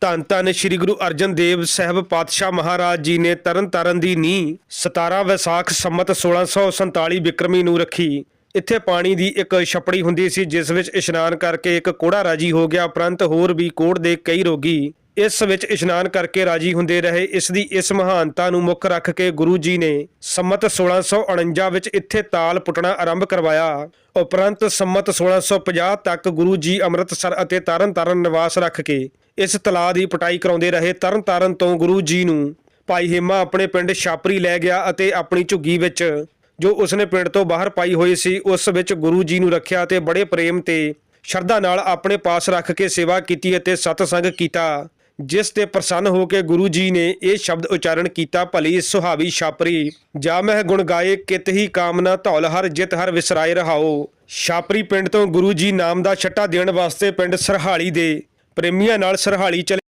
ਧੰਨ ਧੰਨ ਸ੍ਰੀ ਗੁਰੂ ਅਰਜਨ ਦੇਵ ਸਾਹਿਬ ਪਾਤਸ਼ਾਹ ਮਹਾਰਾਜ ਜੀ ਨੇ ਤਰਨ ਤਾਰਨ ਦੀ ਨੀਂਹ 17 ਵਿਸਾਖ ਸੰਮਤ 1647 ਵਿਕਰਮੀ ਨੂੰ ਰੱਖੀ। ਇੱਥੇ ਪਾਣੀ ਦੀ ਇੱਕ ਛਪੜੀ ਹੁੰਦੀ ਸੀ, ਜਿਸ ਵਿੱਚ ਇਸ਼ਨਾਨ ਕਰਕੇ ਇੱਕ ਕੋੜਾ ਰਾਜੀ ਹੋ ਗਿਆ। ਉਪਰੰਤ ਹੋਰ ਵੀ ਕੋੜ ਦੇ ਕਈ ਰੋਗੀ ਇਸ ਵਿੱਚ ਇਸ਼ਨਾਨ ਕਰਕੇ ਰਾਜੀ ਹੁੰਦੇ ਰਹੇ। ਇਸ ਦੀ ਇਸ ਮਹਾਨਤਾ ਨੂੰ ਮੁੱਖ ਰੱਖ ਕੇ ਗੁਰੂ ਜੀ ਨੇ ਸੰਮਤ 1649 ਵਿੱਚ ਇੱਥੇ ਤਾਲ ਪੁੱਟਣਾ ਆਰੰਭ ਕਰਵਾਇਆ। ਉਪਰੰਤ ਸੰਮਤ 1650 ਤੱਕ ਗੁਰੂ ਜੀ ਅੰਮ੍ਰਿਤਸਰ ਅਤੇ ਤਰਨਤਾਰਨ ਨਿਵਾਸ ਰੱਖ ਕੇ ਇਸ ਤਲਾਅ ਦੀ ਪਟਾਈ ਕਰਾਉਂਦੇ ਰਹੇ। ਤਰਨਤਾਰਨ ਤੋਂ ਗੁਰੂ ਜੀ ਨੂੰ ਭਾਈ ਹੇਮਾ ਆਪਣੇ ਪਿੰਡ ਛਾਪਰੀ ਲੈ ਗਿਆ ਅਤੇ ਆਪਣੀ ਝੁੱਗੀ ਵਿੱਚ ਜੋ ਉਸਨੇ ਪਿੰਡ ਤੋਂ ਬਾਹਰ ਪਾਈ ਹੋਈ ਸੀ, ਉਸ ਵਿੱਚ ਗੁਰੂ ਜੀ ਨੂੰ ਰੱਖਿਆ ਤੇ ਬੜੇ ਪ੍ਰੇਮ ਤੇ ਸ਼ਰਧਾ ਨਾਲ ਆਪਣੇ ਪਾਸ ਰੱਖ ਕੇ ਸੇਵਾ ਕੀਤੀ ਅਤੇ ਸਤਸੰਗ ਕੀਤਾ, ਜਿਸ ਤੇ ਪ੍ਰਸੰਨ ਹੋ ਕੇ ਗੁਰੂ ਜੀ ਨੇ ਇਹ ਸ਼ਬਦ ਉਚਾਰਨ ਕੀਤਾ, ਭਲੀ ਸੁਹਾਵੀ ਛਾਪਰੀ, ਜਾ ਮਹਿ ਗੁਣ ਗਾਏ, ਕਿਤ ਹੀ ਕਾਮਨਾ ਧੌਲ, ਹਰ ਜਿਤ ਹਰ ਵਿਸਰਾਏ ਰਹਾਓ। ਛਾਪਰੀ ਪਿੰਡ ਤੋਂ ਗੁਰੂ ਜੀ ਨਾਮ ਦਾ ਛੱਟਾ ਦੇਣ ਵਾਸਤੇ ਪਿੰਡ ਸਰਹਾਲੀ ਦੇ ਪ੍ਰੇਮੀਆਂ ਨਾਲ ਸਰਹਾਲੀ ਚਲੇ